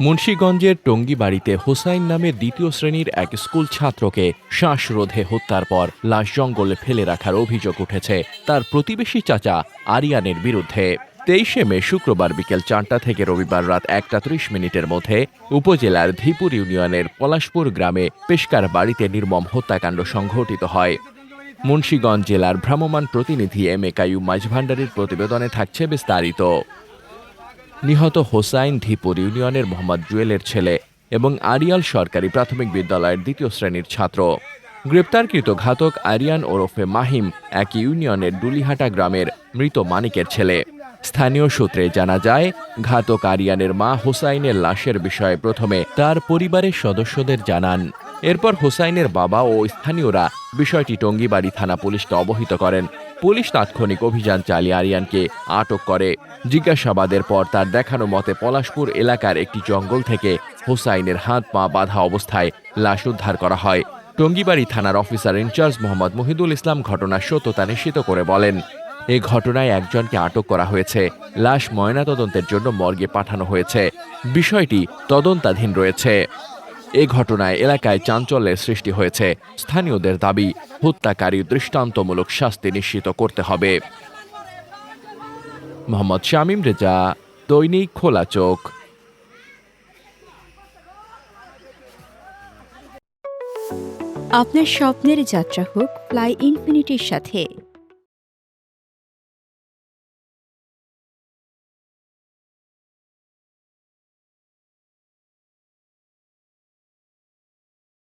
মুন্সীগঞ্জের টঙ্গীবাড়িতে হোসাইন নামের দ্বিতীয় শ্রেণির এক স্কুল ছাত্রকে শ্বাসরোধে হত্যার পর লাশ জঙ্গলে ফেলে রাখার অভিযোগ উঠেছে। তার প্রতিবেশী চাচা আরিয়ানের বিরুদ্ধে। তেইশে মে শুক্রবার বিকেল চারটা থেকে রবিবার রাত একটা ত্রিশ মিনিটের মধ্যে উপজেলার ধীপুর ইউনিয়নের পলাশপুর গ্রামে পেশকার বাড়িতে নির্মম হত্যাকাণ্ড সংঘটিত হয়। মুন্সীগঞ্জ জেলার ভ্রাম্যমাণ প্রতিনিধি এম এ কাইয়ুম মাঝভান্ডারির প্রতিবেদনে থাকছে বিস্তারিত। নিহত হোসাইন ধিপুর ইউনিয়নের মোহাম্মদ জুয়েলের ছেলে এবং আরিয়াল সরকারি প্রাথমিক বিদ্যালয়ের দ্বিতীয় শ্রেণির ছাত্র। গ্রেপ্তারকৃত ঘাতক আরিয়ান ওরফে মাহিম এক ইউনিয়নের ডুলিহাটা গ্রামের মৃত মানিকের ছেলে। স্থানীয় সূত্রে জানা যায়, ঘাতক আরিয়ানের মা হোসাইনের লাশের বিষয়ে প্রথমে তার পরিবারের সদস্যদের জানান। এরপর হোসাইনের বাবা ও স্থানীয়রা বিষয়টি টঙ্গিবাড়ি থানা পুলিশকে অবহিত করেন। পুলিশ তাৎক্ষণিক অভিযান চালিয়ে আরিয়ানকে আটক করে। জিজ্ঞাসাবাদের পর তার দেখানো মতে পলাশপুর এলাকার একটি জঙ্গল থেকে হোসাইনের হাত পা বাঁধা অবস্থায় লাশ উদ্ধার করা হয়। টঙ্গিবাড়ি থানার officer in charge Mohammad Mohidul Islam ঘটনার সত্যতা নিশ্চিত করে বলেন, এ ঘটনায় একজনকে আটক করা হয়েছে। লাশ ময়নাতদন্তের জন্য মর্গে পাঠানো হয়েছে। বিষয়টি তদন্তাধীন রয়েছে। এ ঘটনায় এলাকায় চাঞ্চল্যের সৃষ্টি হয়েছে। স্থানীয়দের দাবি, হত্যাকারী দৃষ্টান্তমূলক শাস্তি নিশ্চিত করতে হবে। মোহাম্মদ শামীম রেজা, দৈনিক খোলা চোখ। আপনার স্বপ্নের যাত্রা হোক, ফ্লাই ইনফিনিটির সাথে।